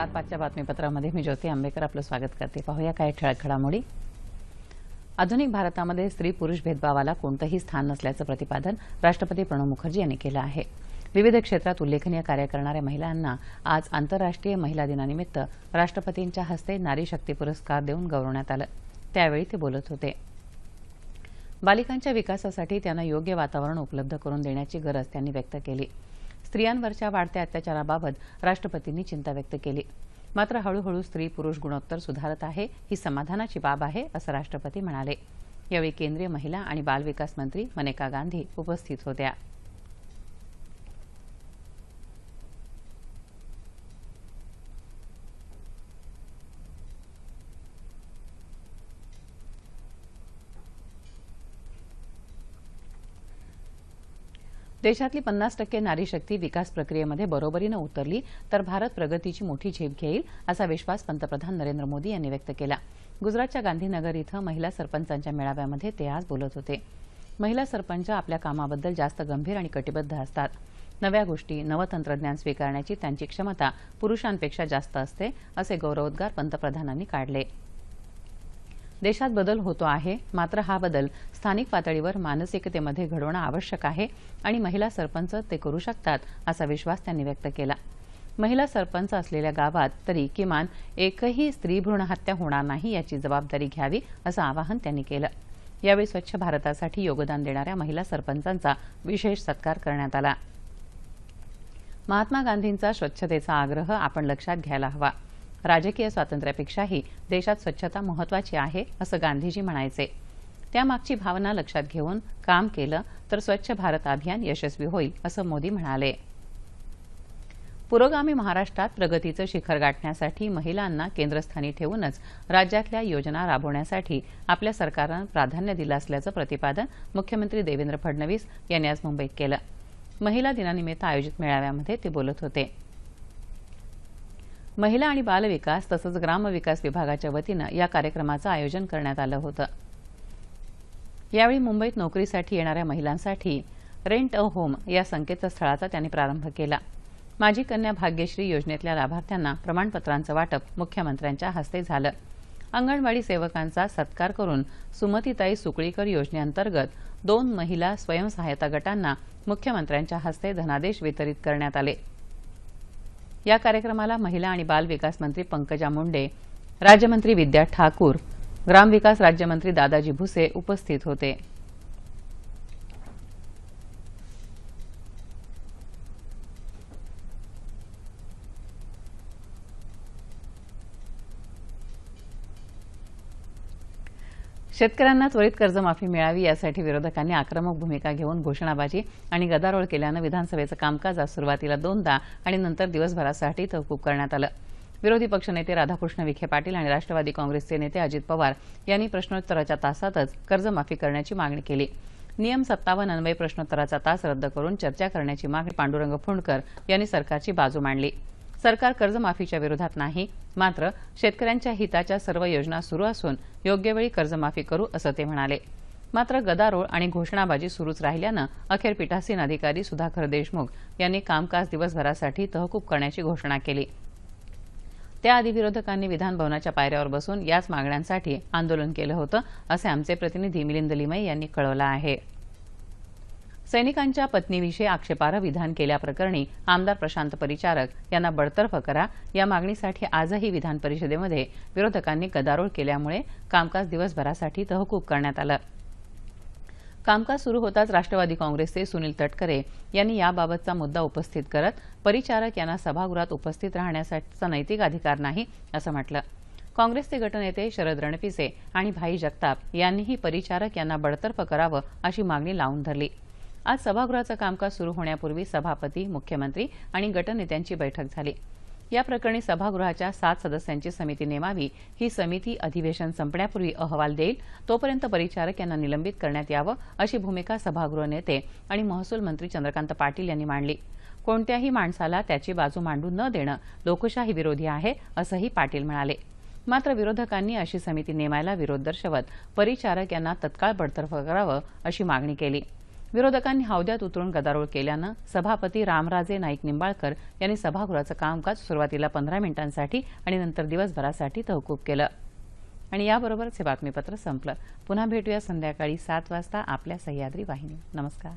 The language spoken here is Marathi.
नमस्कार पाचच्या बातमीपत्रामध्ये मी ज्योती आंबेकर. आपलं स्वागत करते. पाहूया काय ठळक घडामोडी. आधुनिक भारतामध्ये स्त्री पुरुष भेदभावाला कोणतंही स्थान नसल्याचं प्रतिपादन राष्ट्रपती प्रणव मुखर्जी यांनी केलं आहे. विविध क्षेत्रात उल्लेखनीय कार्य करणाऱ्या महिलांना आज आंतरराष्ट्रीय महिला दिनानिमित्त राष्ट्रपतींच्या हस्ते नारी शक्ती पुरस्कार देऊन गौरवण्यात आलं. त्यावेळी ते बोलत होते. बालिकांच्या विकासासाठी त्यांना योग्य वातावरण उपलब्ध करून देण्याची गरज त्यांनी व्यक्त केली. स्त्रियांवरच्या वाढत्या अत्याचाराबाबत राष्ट्रपतींनी चिंता व्यक्त केली. मात्र हळूहळू स्त्री पुरुष गुणोत्तर सुधारत आहे ही समाधानाची बाब आहे असं राष्ट्रपती म्हणाले. यावेळी केंद्रीय महिला आणि बालविकास मंत्री मनेका गांधी उपस्थित होत्या. देशातली पन्नास टक्के नारी शक्ती विकास प्रक्रियेमध्ये बरोबरीनं उतरली तर भारत प्रगतीची मोठी झेप घेईल असा विश्वास पंतप्रधान नरेंद्र मोदी यांनी व्यक्त केला. गुजरातच्या गांधीनगर इथं महिला सरपंचांच्या मेळाव्यामध्ये ते आज बोलत होते. महिला सरपंच आपल्या कामाबद्दल जास्त गंभीर आणि कटिबद्ध असतात. नव्या गोष्टी नवतंत्रज्ञान स्वीकारण्याची त्यांची क्षमता पुरुषांपेक्षा जास्त असते असे गौरवोद्गार पंतप्रधानांनी काढले. देशात बदल होतो आहे. मात्र हा बदल स्थानिक पातळीवर मानसिकतेमध्ये घडवणं आवश्यक आहे आणि महिला सरपंच ते करू शकतात असा विश्वास त्यांनी व्यक्त केला. महिला सरपंच असलेल्या गावात तरी किमान एकही स्त्री भ्रूण हत्या होणार नाही याची जबाबदारी घ्यावी असं आवाहन त्यांनी केलं. यावेळी स्वच्छ भारतासाठी योगदान देणाऱ्या महिला सरपंचांचा विशेष सत्कार करण्यात आला. महात्मा गांधींचा स्वच्छतेचा आग्रह आपण लक्षात घ्यायला हवा. राजकीय स्वातंत्र्यापेक्षाही देशात स्वच्छता महत्वाची आहे असं गांधीजी म्हणायचे. त्यामागची भावना लक्षात घेऊन काम केलं तर स्वच्छ भारत अभियान यशस्वी होईल असं मोदी म्हणाले. पुरोगामी महाराष्ट्रात प्रगतीचं शिखर गाठण्यासाठी महिलांना केंद्रस्थानी ठेवूनच राज्यातल्या योजना राबवण्यासाठी आपल्या सरकारनं प्राधान्य दिलं असल्याचं प्रतिपादन मुख्यमंत्री देवेंद्र फडणवीस यांनी आज मुंबईत केलं. महिला दिनानिमित्त आयोजित मेळाव्यामध्ये ते बोलत होते. महिला आणि बालविकास तसंच ग्रामविकास विभागाच्या वतीनं या कार्यक्रमाचं आयोजन करण्यात आलं होतं. यावेळी मुंबईत नोकरीसाठी येणाऱ्या महिलांसाठी रेंट अ होम या संकेतस्थळाचा त्यांनी प्रारंभ केला. माझी कन्या भाग्यश्री योजनेतल्या लाभार्थ्यांना प्रमाणपत्रांचं वाटप मुख्यमंत्र्यांच्या हस्ते झालं. अंगणवाडी सेवकांचा सत्कार करून सुमतीताई सुकळीकर योजनेअंतर्गत दोन महिला स्वयंसहायता गटांना मुख्यमंत्र्यांच्या हस्ते धनादेश वितरित करण्यात आले. या कार्यक्रमाला महिला आणि बाल विकास मंत्री पंकजा मुंडे राज्यमंत्री विद्या ठाकूर ग्रामविकास राज्यमंत्री दादाजी भुसे उपस्थित होते. शेतकऱ्यांना त्वरित कर्जमाफी मिळावी यासाठी विरोधकांनी आक्रमक भूमिका घेऊन घोषणाबाजी आणि गदारोळ केल्यानं विधानसभेचं कामकाज आज सुरुवातीला दोनदा आणि नंतर दिवसभरासाठी तहकूब करण्यात आलं. विरोधी पक्षनेते राधाकृष्ण विखे पाटील आणि राष्ट्रवादी काँग्रेसचे नेते अजित पवार यांनी प्रश्नोत्तराच्या तासातच कर्जमाफी करण्याची मागणी केली. नियम सत्तावन्न अन्वय प्रश्नोत्तराचा तास रद्द करून चर्चा करण्याची मागणी पांडुरंग फुंडकर यांनी सरकारची बाजू मांडली. सरकार कर्जमाफीच्या विरोधात नाही. मात्र शेतकऱ्यांच्या हिताच्या सर्व योजना सुरू असून योग्य वेळी कर्जमाफी करू असं ते म्हणाले. मात्र गदारोळ आणि घोषणाबाजी सुरूच राहिल्यानं अखेर पीठासीन अधिकारी सुधाकर देशमुख यांनी कामकाज दिवसभरासाठी तहकूब करण्याची घोषणा केली. त्याआधी विरोधकांनी विधानभवनाच्या पायऱ्यावर बसून याच मागण्यांसाठी आंदोलन केलं होतं असे आमचे प्रतिनिधी मिलिंद लिमई यांनी कळवलं आहे. सैनिकांच्या पत्नीविषयी आक्षेपार्ह विधान केल्याप्रकरणी आमदार प्रशांत परिचारक यांना बडतर्फ करा. या मागणीसाठी आजही विधान परिषदेमध्ये विरोधकांनी गदारोळ केल्यामुळे कामकाज दिवसभरासाठी तहकूब करण्यात आलं. कामकाज सुरू होताच राष्ट्रवादी काँग्रेसचे सुनील तटकरे यांनी याबाबतचा मुद्दा उपस्थित करत परिचारक यांना सभागृहात उपस्थित राहण्यासाठीचा नैतिक अधिकार नाही असं म्हटलं. काँग्रेसचे गटनेते शरद रणपिसे आणि भाई जगताप यांनीही परिचारक यांना बडतर्फ करावं अशी मागणी लावून धरली. आज सभागृहाचं कामकाज सुरू होण्यापूर्वी सभापती मुख्यमंत्री आणि गटनेत्यांची बैठक झाली. या प्रकरणी सभागृहाच्या सात सदस्यांची समिती नेमावी ही समिती अधिवेशन संपण्यापूर्वी अहवाल देईल तोपर्यंत परिचारक यांना निलंबित करण्यात यावं अशी भूमिका सभागृह नेते आणि महसूल मंत्री चंद्रकांत पाटील यांनी मांडली. कोणत्याही माणसाला त्याची बाजू मांडू न देणं लोकशाही विरोधी आहे असंही पाटील म्हणाले. मात्र विरोधकांनी अशी समिती नेमायला विरोध दर्शवत परिचारक यांना तत्काळ बडतर्फ करावं अशी मागणी केली. विरोधकांनी हौद्यात उतरून गदारोळ केल्यानं सभापती रामराजे नाईक निंबाळकर यांनी सभागृहाचं कामकाज सुरुवातीला पंधरा मिनिटांसाठी आणि नंतर दिवसभरासाठी तहकूब केलं. आणि याबरोबरच हे बातमीपत्र संपलं. पुन्हा भेटूया संध्याकाळी सात वाजता आपल्या सह्याद्री वाहिनी. नमस्कार.